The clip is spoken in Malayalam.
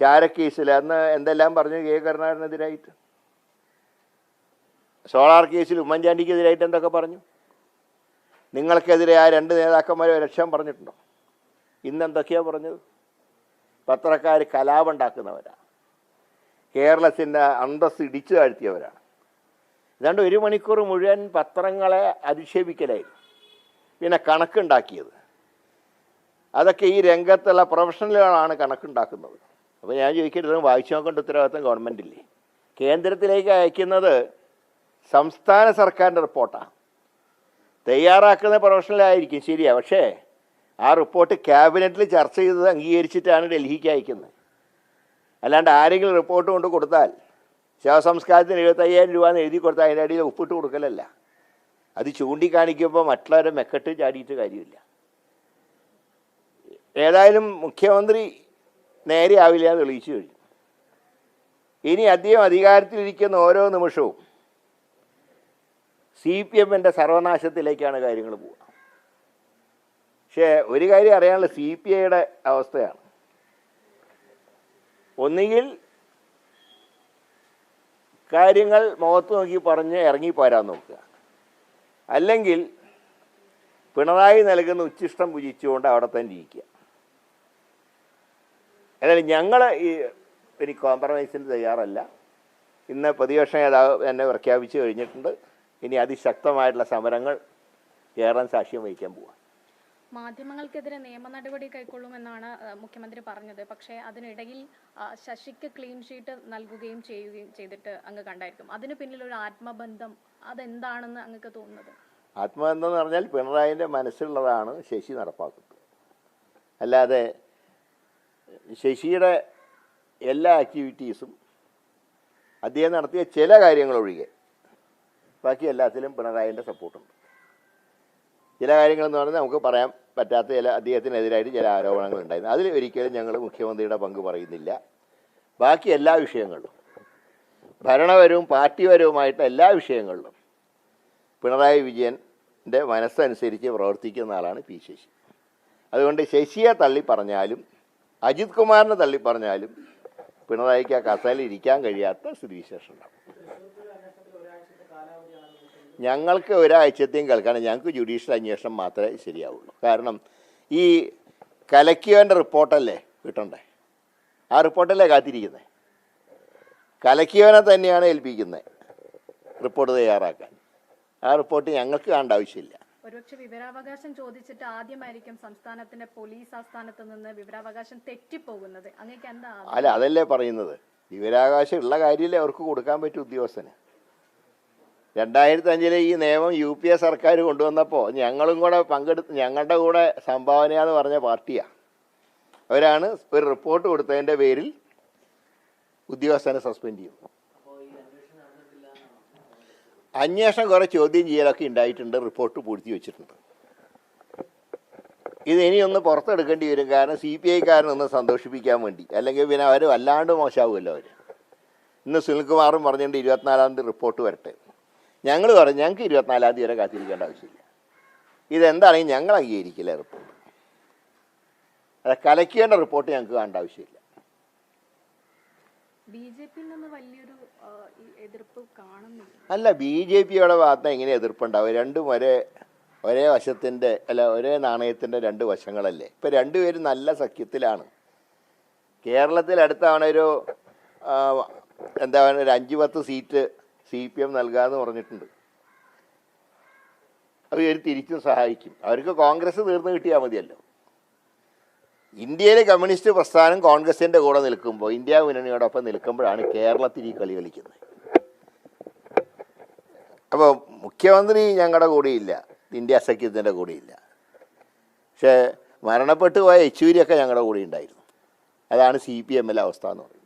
ചാരക്കേസിൽ അന്ന് എന്തെല്ലാം പറഞ്ഞു കെ കരുണാകരനെതിരായിട്ട്? സോളാർ കേസിൽ ഉമ്മൻചാണ്ടിക്കെതിരായിട്ട് എന്തൊക്കെ പറഞ്ഞു? നിങ്ങൾക്കെതിരെ ആ രണ്ട് നേതാക്കന്മാരെ ലക്ഷം പറഞ്ഞിട്ടുണ്ടോ? ഇന്ന് എന്തൊക്കെയാണ് പറഞ്ഞത്? പത്രക്കാർ കലാപുണ്ടാക്കുന്നവരാണ് കേരളത്തിന്റെ അന്തസ് ഇടിച്ചു താഴ്ത്തിയവരാണ്. ഏതാണ്ട് ഒരു മണിക്കൂർ മുഴുവൻ പത്രങ്ങളെ അധിക്ഷേപിക്കലായിരുന്നു. പിന്നെ കണക്കുണ്ടാക്കിയത്. അതൊക്കെ ഈ രംഗത്തുള്ള പ്രൊഫഷണലുകളാണ് കണക്കുണ്ടാക്കുന്നത്. അപ്പോൾ ഞാൻ ചോദിക്കരുത് വായിച്ചു നോക്കേണ്ട ഉത്തരവാദിത്തം ഗവൺമെന്റില്ലേ കേന്ദ്രത്തിലേക്ക് അയക്കുന്നത് സംസ്ഥാന സർക്കാരിന്റെ റിപ്പോർട്ടാണ് തയ്യാറാക്കുന്ന പ്രൊഫഷണലായിരിക്കും ശരിയാണ് പക്ഷേ ആ റിപ്പോർട്ട് ക്യാബിനറ്റിൽ ചർച്ച ചെയ്തത് അംഗീകരിച്ചിട്ടാണ് ഡൽഹിക്ക് അയക്കുന്നത്. അല്ലാണ്ട് ആരെങ്കിലും റിപ്പോർട്ട് കൊണ്ട് കൊടുത്താൽ ശവസംസ്കാരത്തിന് എഴുപത്തയ്യായിരം രൂപ എന്ന് എഴുതി കൊടുത്താൽ അതിന്റെ അടിയിൽ ഒപ്പിട്ട് കൊടുക്കലല്ല. അത് ചൂണ്ടിക്കാണിക്കുമ്പോൾ മറ്റുള്ളവരെ മെക്കെട്ട് ചാടിയിട്ട് കാര്യമില്ല. ഏതായാലും മുഖ്യമന്ത്രി നേരെ ആവില്ല എന്ന് തെളിയിച്ചു കഴിഞ്ഞു. ഇനി അദ്ദേഹം അധികാരത്തിലിരിക്കുന്ന ഓരോ നിമിഷവും സി പി എമ്മിന്റെ സർവനാശത്തിലേക്കാണ് കാര്യങ്ങൾ പോവുക. പക്ഷേ ഒരു കാര്യം അറിയാനുള്ള സി പി ഐയുടെ അവസ്ഥയാണ്. ഒന്നുകിൽ കാര്യങ്ങൾ മുഖത്ത് നോക്കി പറഞ്ഞ് ഇറങ്ങിപ്പോരാൻ നോക്കുക. അല്ലെങ്കിൽ പിണറായി നൽകുന്ന ഉച്ചിഷ്ടം പുജിച്ചുകൊണ്ട് അവിടെ തന്നെ ഇരിക്കുക. ഏതായാലും ഞങ്ങൾ ഈ ഒരു കോംപ്രമൈസിന് തയ്യാറല്ല. ഇന്ന് പ്രതിപക്ഷ നേതാവ് എന്നെ പ്രഖ്യാപിച്ചു കഴിഞ്ഞിട്ടുണ്ട്. ഇനി അതിശക്തമായിട്ടുള്ള സമരങ്ങൾ കേരളം സാക്ഷ്യം വഹിക്കാൻ പോവാം. മാധ്യമങ്ങൾക്കെതിരെ നിയമ നടപടി കൈക്കൊള്ളുമെന്നാണ് മുഖ്യമന്ത്രി പറഞ്ഞത്. പക്ഷേ അതിനിടയിൽ ശശിക്ക് ക്ലീൻ ഷീറ്റ് നൽകുകയും ചെയ്യുകയും ചെയ്തിട്ട് അങ്ങ് കണ്ടായിരിക്കും. അതിന് പിന്നിൽ ഒരു ആത്മബന്ധം അതെന്താണെന്ന് അങ്ങക്ക് തോന്നുന്നത്? ആത്മബന്ധം എന്ന് പറഞ്ഞാൽ പിണറായിന്റെ മനസ്സിലുള്ളതാണ് ശശി നടപ്പാക്കുന്നത്. അല്ലാതെ ശശിയുടെ എല്ലാ ആക്ടിവിറ്റീസും അദ്ദേഹം നടത്തിയ ചില കാര്യങ്ങൾ ഒഴികെ ബാക്കി എല്ലാത്തിലും പിണറായിന്റെ സപ്പോർട്ടുണ്ട് ചില കാര്യങ്ങളെന്ന് പറഞ്ഞാൽ നമുക്ക് പറയാൻ പറ്റാത്ത ചില അദ്ദേഹത്തിനെതിരായിട്ട് ചില ആരോപണങ്ങൾ ഉണ്ടായിരുന്നു. അതിൽ ഒരിക്കലും ഞങ്ങൾ മുഖ്യമന്ത്രിയുടെ പങ്ക് പറയുന്നില്ല. ബാക്കി എല്ലാ വിഷയങ്ങളിലും ഭരണപരവും പാർട്ടിപരവുമായിട്ട് എല്ലാ വിഷയങ്ങളിലും പിണറായി വിജയന്റെ മനസ്സനുസരിച്ച് പ്രവർത്തിക്കുന്ന ആളാണ് പി ശശി. അതുകൊണ്ട് ശശിയെ തള്ളി പറഞ്ഞാലും അജിത് കുമാറിനെ തള്ളി പറഞ്ഞാലും പിണറായിക്ക് ആ കസേല ഇരിക്കാൻ കഴിയാത്ത സ്ഥിതിവിശേഷം ഉണ്ടാവും ഞങ്ങൾക്ക് ഒരാഴ്ചത്തെയും കേൾക്കണം ഞങ്ങൾക്ക് ജുഡീഷ്യൽ അന്വേഷണം മാത്രമേ ശരിയാവുള്ളൂ. കാരണം ഈ കലക്കിയവന്റെ റിപ്പോർട്ടല്ലേ കിട്ടണ്ടേ? ആ റിപ്പോർട്ടല്ലേ കാത്തിരിക്കുന്നത് കലക്കിയവനെ തന്നെയാണ് ഏൽപ്പിക്കുന്നത് റിപ്പോർട്ട് തയ്യാറാക്കാൻ. ആ റിപ്പോർട്ട് ഞങ്ങൾക്ക് കാണേണ്ട ആവശ്യമില്ല. ഒരുപക്ഷെ വിവരാവകാശം ചോദിച്ചിട്ട് ആദ്യമായിരിക്കും സംസ്ഥാനത്തിന്റെ പോലീസ് ആസ്ഥാനത്ത് നിന്ന് വിവരാവകാശം തെറ്റിപ്പോകുന്നത്. അങ്ങേക്ക് എന്താ അല്ല അതല്ലേ പറയുന്നത്. വിവരാവകാശം ഉള്ള കാര്യമല്ലേ അവർക്ക് കൊടുക്കാൻ പറ്റും ഉദ്യോഗസ്ഥന്. രണ്ടായിരത്തി അഞ്ചിലെ ഈ നിയമം യു പി എ സർക്കാർ കൊണ്ടുവന്നപ്പോൾ ഞങ്ങളും കൂടെ പങ്കെടുത്ത് ഞങ്ങളുടെ കൂടെ സംഭാവനയാന്ന് പറഞ്ഞ പാർട്ടിയാണ് അവരാണ് ഒരു റിപ്പോർട്ട് കൊടുത്തതിന്റെ പേരിൽ ഉദ്യോഗസ്ഥനെ സസ്പെൻഡ് ചെയ്തു അന്വേഷണം കുറേ ചോദ്യം ചെയ്യലൊക്കെ ഉണ്ടായിട്ടുണ്ട് റിപ്പോർട്ട് പൂഴ്ത്തി വെച്ചിട്ടുണ്ട്. ഇത് ഇനിയൊന്ന് പുറത്തെടുക്കേണ്ടി വരും. കാരണം സി പി ഐക്കാരനൊന്ന് സന്തോഷിപ്പിക്കാൻ വേണ്ടി. അല്ലെങ്കിൽ പിന്നെ അവർ വല്ലാണ്ട് മോശമാവുമല്ലോ അവർ ഇന്ന് സുനിൽകുമാറും പറഞ്ഞിട്ടുണ്ട് ഇരുപത്തിനാലാം തീയതി റിപ്പോർട്ട് വരട്ടെ. ഞങ്ങൾ പറഞ്ഞു ഞങ്ങൾക്ക് ഇരുപത്തിനാലാം തീയതി വരെ കാത്തിരിക്കേണ്ട ആവശ്യമില്ല. ഇതെന്താണെങ്കിൽ ഞങ്ങൾ അംഗീകരിക്കില്ല റിപ്പോർട്ട്. അത് കലക്കേണ്ട റിപ്പോർട്ട് ഞങ്ങൾക്ക് കാണേണ്ട ആവശ്യമില്ല ബി ജെ പിയിൽ നിന്ന് വലിയൊരു ആ, ഈ എതിർപ്പ് കാണുന്നില്ല അല്ല ബി ജെ പിയുടെ ഭാഗത്ത് എങ്ങനെ എതിർപ്പുണ്ടാവും? രണ്ടും ഒരേ ഒരേ വശത്തിന്റെ അല്ല ഒരേ നാണയത്തിന്റെ രണ്ട് വശങ്ങളല്ലേ? ഇപ്പം രണ്ടുപേരും നല്ല സഖ്യത്തിലാണ്. കേരളത്തിൽ അടുത്താണ് ഒരു എന്താ പറയുക ഒരു അഞ്ച് പത്ത് സീറ്റ് സി പി എം നൽകാമെന്ന് പറഞ്ഞിട്ടുണ്ട്. അത് ഇവർ തിരിച്ചും സഹായിക്കും. അവർക്ക് കോൺഗ്രസ് തീർന്നു കിട്ടിയാൽ മതിയല്ലോ. ഇന്ത്യയിലെ കമ്മ്യൂണിസ്റ്റ് പ്രസ്ഥാനം കോൺഗ്രസിന്റെ കൂടെ നിൽക്കുമ്പോൾ ഇന്ത്യ മുന്നണിയോടൊപ്പം നിൽക്കുമ്പോഴാണ് കേരളത്തിൽ ഈ കളി കളിക്കുന്നത്. അപ്പോൾ മുഖ്യമന്ത്രി ഞങ്ങളുടെ കൂടെയില്ല ഇന്ത്യ സഖ്യത്തിന്റെ കൂടെയില്ല. പക്ഷേ മരണപ്പെട്ടു പോയ യെച്ചൂരിയൊക്കെ ഞങ്ങളുടെ കൂടെ ഉണ്ടായിരുന്നു. അതാണ് സി പി എമ്മിലെ അവസ്ഥ എന്ന് പറയുന്നത്.